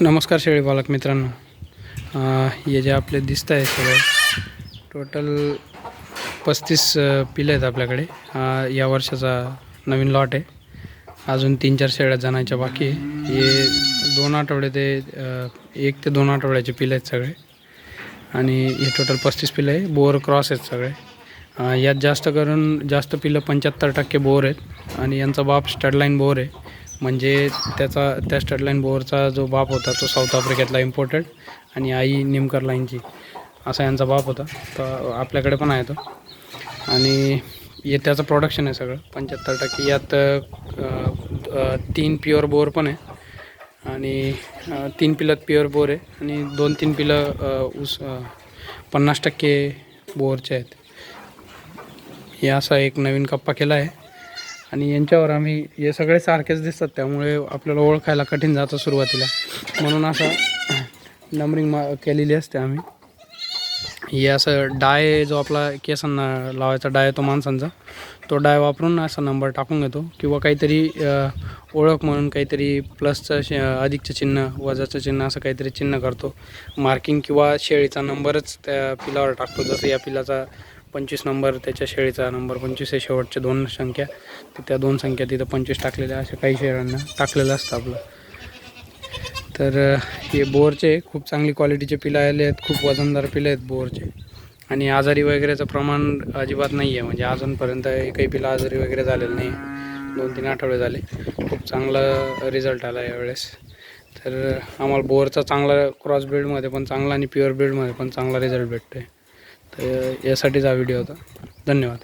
नमस्कार शेळी पालक मित्रांनो. हे जे आपले दिसत आहे सगळे टोटल पस्तीस पिलं आहेत आपल्याकडे. या वर्षाचा नवीन लॉट आहे. अजून तीन चार शेळ्या जणांच्या बाकी आहे. हे दोन आठवडे ते एक ते दोन आठवड्याचे पिलं आहेत सगळे. आणि हे टोटल पस्तीस पिलं आहे. बोअर क्रॉस आहेत सगळे. यात जास्त करून जास्त पिलं पंच्याहत्तर टक्के बोअर आहेत. आणि यांचा बाप स्टडलाईन बोअर आहे. म्हणजे त्याचा त्या स्टडलाईन बोअरचा जो बाप होता तो साऊथ आफ्रिकेतला इम्पोर्टेड आणि आई निमकर लाईनची असा यांचा बाप होता. तर आपल्याकडे पण आहे तो. आणि हे त्याचं प्रोडक्शन आहे सगळं. पंच्याहत्तर टक्के यात तीन प्युअर बोर पण आहे. आणि तीन पिलात प्युअर बोर आहे. आणि दोन तीन पिलं उस ऊस पन्नास टक्के बोरचे आहेत. हे असा एक नवीन कप्पा केला आहे. आणि यांच्यावर आम्ही हे सगळे सारखेच दिसतात त्यामुळे आपल्याला ओळखायला कठीण जातं सुरुवातीला. म्हणून असं नंबरिंग मा केलेली असते आम्ही. हे असं डाय जो आपला केसांना लावायचा डाय तो माणसांचा तो डाय वापरून असा नंबर टाकून घेतो. किंवा काहीतरी ओळख म्हणून काहीतरी प्लसचं शे अधिकचं चिन्ह वजाचं चिन्ह असं काहीतरी चिन्ह करतो. मार्किंग किंवा शेळीचा नंबरच त्या पिलावर टाकतो जसं या पिलाचा पंचवीस नंबर त्याच्या शेळीचा नंबर पंचवीस आहे शेवटच्या दोन संख्या. तर त्या दोन संख्या तिथं पंचवीस टाकलेल्या अशा काही शेळ्यांना टाकलेलं असतं आपलं. तर हे बोरचे खूप चांगली क्वालिटीचे पिलं आले आहेत खूप वजनदार पिलं आहेत बोरचे. आणि आजारी वगैरेचं प्रमाण अजिबात नाही आहे म्हणजे अजूनपर्यंत काही पिलं आजारी वगैरे झालेलं नाही. दोन तीन आठवडे झाले. खूप चांगला रिझल्ट आला यावेळेस. तर आम्हाला बोरचा चांगला क्रॉस ब्रीडमध्ये पण चांगला आणि प्युअर ब्रीडमध्ये पण चांगला रिझल्ट भेटतो आहे तर यासाठीच हा व्हिडिओ होता. धन्यवाद.